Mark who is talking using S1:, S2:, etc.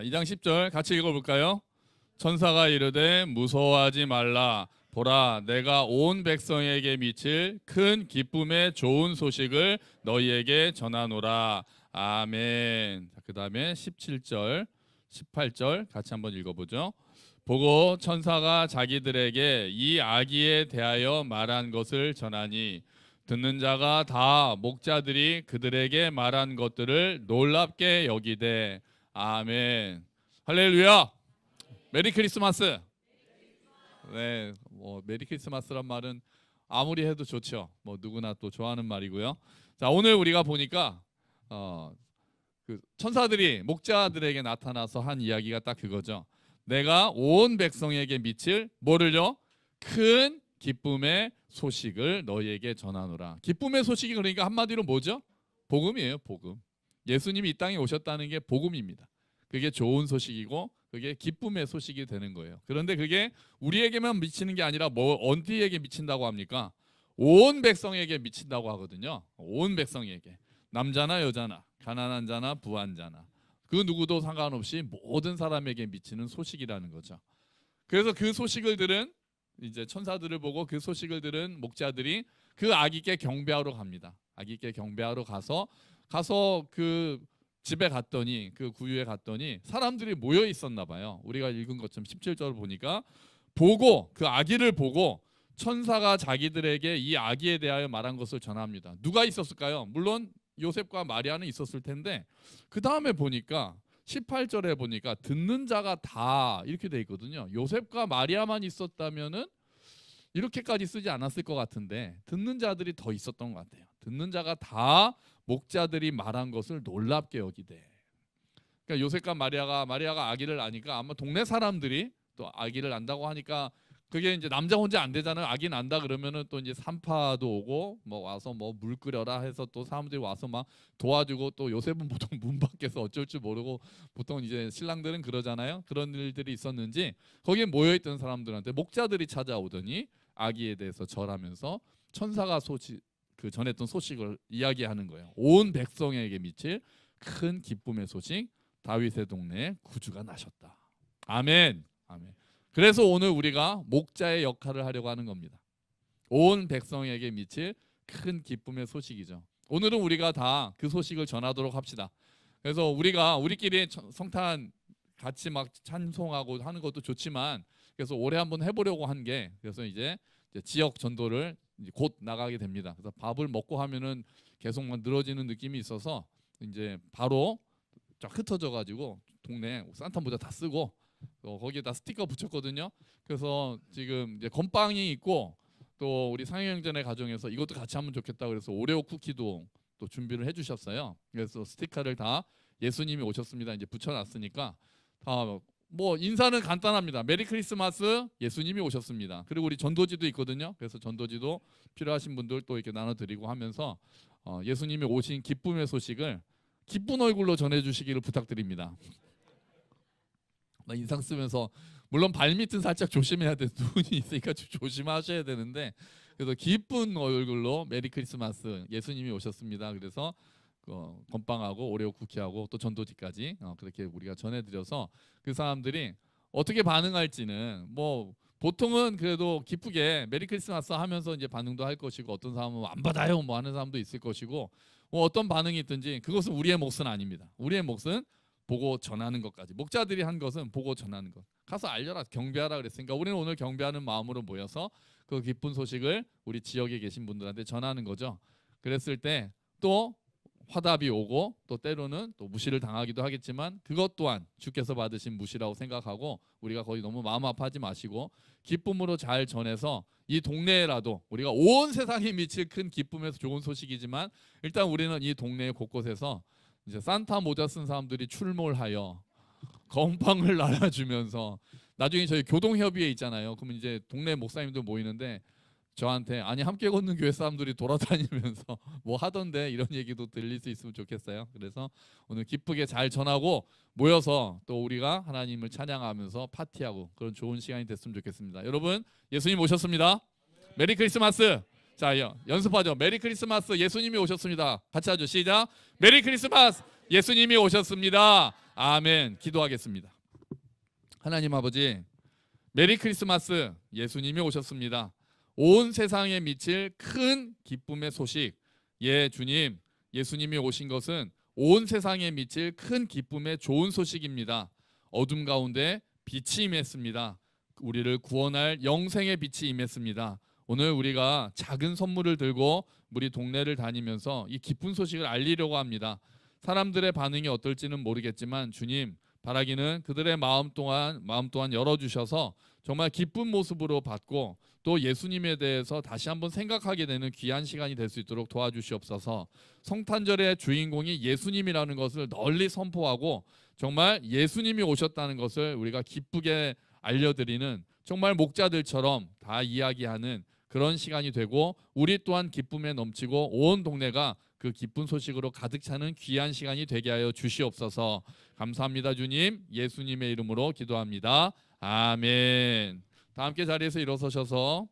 S1: 자, 2장 10절 같이 읽어볼까요? 천사가 이르되 무서워하지 말라. 보라, 내가 온 백성에게 미칠 큰 기쁨의 좋은 소식을 너희에게 전하노라. 아멘. 자, 그 다음에 17절, 18절 같이 한번 읽어보죠. 보고 천사가 자기들에게 이 아기에 대하여 말한 것을 전하니 듣는 자가 다 목자들이 그들에게 말한 것들을 놀랍게 여기되 아멘. 할렐루야. 메리 크리스마스. 네, 뭐 메리 크리스마스란 말은 아무리 해도 좋죠. 뭐 누구나 또 좋아하는 말이고요. 자, 오늘 우리가 보니까 어, 그 천사들이 목자들에게 나타나서 한 이야기가 딱 그거죠. 내가 온 백성에게 미칠 뭐를요? 큰 기쁨의 소식을 너희에게 전하노라. 기쁨의 소식이 그러니까 한마디로 뭐죠? 복음이에요, 복음. 예수님이 이 땅에 오셨다는 게 복음입니다. 그게 좋은 소식이고 그게 기쁨의 소식이 되는 거예요. 그런데 그게 우리에게만 미치는 게 아니라 뭐 어디에게 미친다고 합니까? 온 백성에게 미친다고 하거든요. 온 백성에게. 남자나 여자나 가난한 자나 부한 자나 그 누구도 상관없이 모든 사람에게 미치는 소식이라는 거죠. 그래서 그 소식을 들은 이제 천사들을 보고 그 소식을 들은 목자들이 그 아기께 경배하러 갑니다. 아기께 경배하러 가서 가서 그 집에 갔더니 그 구유에 갔더니 사람들이 모여 있었나 봐요. 우리가 읽은 것처럼 17절 보니까 보고 그 아기를 보고 천사가 자기들에게 이 아기에 대하여 말한 것을 전합니다. 누가 있었을까요? 물론 요셉과 마리아는 있었을 텐데 그 다음에 보니까 18절에 보니까 듣는 자가 다 이렇게 돼 있거든요. 요셉과 마리아만 있었다면은 이렇게까지 쓰지 않았을 것 같은데 듣는 자들이 더 있었던 것 같아요. 듣는 자가 다 목자들이 말한 것을 놀랍게 여기되. 그러니까 요셉과 마리아가 마리아가 아기를 아니까 아마 동네 사람들이 또 아기를 안다고 하니까 그게 이제 남자 혼자 안 되잖아요. 아기 난다 그러면은 또 이제 산파도 오고 뭐 와서 뭐 물 끓여라 해서 또 사람들이 와서 막 도와주고 또 요셉은 보통 문 밖에서 어쩔 줄 모르고 보통 이제 신랑들은 그러잖아요. 그런 일들이 있었는지 거기에 모여 있던 사람들한테 목자들이 찾아오더니 아기에 대해서 절하면서 천사가 소식 그 전했던 소식을 이야기하는 거예요. 온 백성에게 미칠 큰 기쁨의 소식 다윗의 동네에 구주가 나셨다. 아멘. 아멘. 그래서 오늘 우리가 목자의 역할을 하려고 하는 겁니다. 온 백성에게 미칠 큰 기쁨의 소식이죠. 오늘은 우리가 다 그 소식을 전하도록 합시다. 그래서 우리가 우리끼리 천- 성탄 같이 막 찬송하고 하는 것도 좋지만 그래서 올해 한번 해보려고 한 게 그래서 이제, 이제 지역 전도를 이제 곧 나가게 됩니다. 그래서 밥을 먹고 하면은 계속 막 늘어지는 느낌이 있어서 이제 바로 쫙 흩어져 가지고 동네 산타 모자 다 쓰고 어, 거기에다 스티커 붙였거든요. 그래서 지금 이제 건빵이 있고 또 우리 상영전의 가정에서 이것도 같이 하면 좋겠다 그래서 오레오 쿠키도 또 준비를 해주셨어요. 그래서 스티커를 다 예수님이 오셨습니다. 이제 붙여놨으니까 다 뭐 인사는 간단합니다. 메리 크리스마스 예수님이 오셨습니다. 그리고 우리 전도지도 있거든요. 그래서 전도지도 필요하신 분들 또 이렇게 나눠드리고 하면서 어, 예수님이 오신 기쁨의 소식을 기쁜 얼굴로 전해주시기를 부탁드립니다. 나 인상 쓰면서 물론 발밑은 살짝 조심해야 돼. 눈이 있으니까 좀 조심하셔야 되는데 그래서 기쁜 얼굴로 메리 크리스마스 예수님이 오셨습니다. 그래서 어, 건빵하고 오레오 쿠키하고 또 전도지까지 어, 그렇게 우리가 전해드려서 그 사람들이 어떻게 반응할지는 뭐 보통은 그래도 기쁘게 메리 크리스마스 하면서 이제 반응도 할 것이고 어떤 사람은 안 받아요 뭐 하는 사람도 있을 것이고 뭐 어떤 반응이 있든지 그것은 우리의 몫은 아닙니다. 우리의 몫은 보고 전하는 것까지. 목자들이 한 것은 보고 전하는 것. 가서 알려라 경배하라 그랬으니까 우리는 오늘 경배하는 마음으로 모여서 그 기쁜 소식을 우리 지역에 계신 분들한테 전하는 거죠. 그랬을 때 또 화답이 오고 또 때로는 또 무시를 당하기도 하겠지만 그것 또한 주께서 받으신 무시라고 생각하고 우리가 거의 너무 마음 아파하지 마시고 기쁨으로 잘 전해서 이 동네라도 우리가 온 세상에 미칠 큰 기쁨에서 좋은 소식이지만 일단 우리는 이 동네 곳곳에서 이제 산타 모자 쓴 사람들이 출몰하여 건빵을 날아주면서 나중에 저희 교동협의회 있잖아요. 그러면 이제 동네 목사님들 모이는데 저한테 아니 함께 걷는 교회 사람들이 돌아다니면서 뭐 하던데 이런 얘기도 들릴 수 있으면 좋겠어요. 그래서 오늘 기쁘게 잘 전하고 모여서 또 우리가 하나님을 찬양하면서 파티하고 그런 좋은 시간이 됐으면 좋겠습니다. 여러분 예수님 오셨습니다. 메리 크리스마스. 자 여- 연습하죠. 메리 크리스마스 예수님이 오셨습니다. 같이 하죠. 시작. 메리 크리스마스 예수님이 오셨습니다. 아멘. 기도하겠습니다. 하나님 아버지, 메리 크리스마스. 예수님이 오셨습니다. 온 세상에 미칠 큰 기쁨의 소식. 예, 주님. 예수님이 오신 것은 온 세상에 미칠 큰 기쁨의 좋은 소식입니다. 어둠 가운데 빛이 임했습니다. 우리를 구원할 영생의 빛이 임했습니다. 오늘 우리가 작은 선물을 들고 우리 동네를 다니면서 이 기쁜 소식을 알리려고 합니다. 사람들의 반응이 어떨지는 모르겠지만 주님 바라기는 그들의 마음 또한 마음 또한 열어 주셔서 정말 기쁜 모습으로 받고 또 예수님에 대해서 다시 한번 생각하게 되는 귀한 시간이 될 수 있도록 도와주시옵소서. 성탄절의 주인공이 예수님이라는 것을 널리 선포하고 정말 예수님이 오셨다는 것을 우리가 기쁘게 알려드리는 정말 목자들처럼 다 이야기하는 그런 시간이 되고 우리 또한 기쁨에 넘치고 온 동네가 그 기쁜 소식으로 가득 차는 귀한 시간이 되게 하여 주시옵소서. 감사합니다, 주님. 예수님의 이름으로 기도합니다. 아멘. 다 함께 자리에서 일어서셔서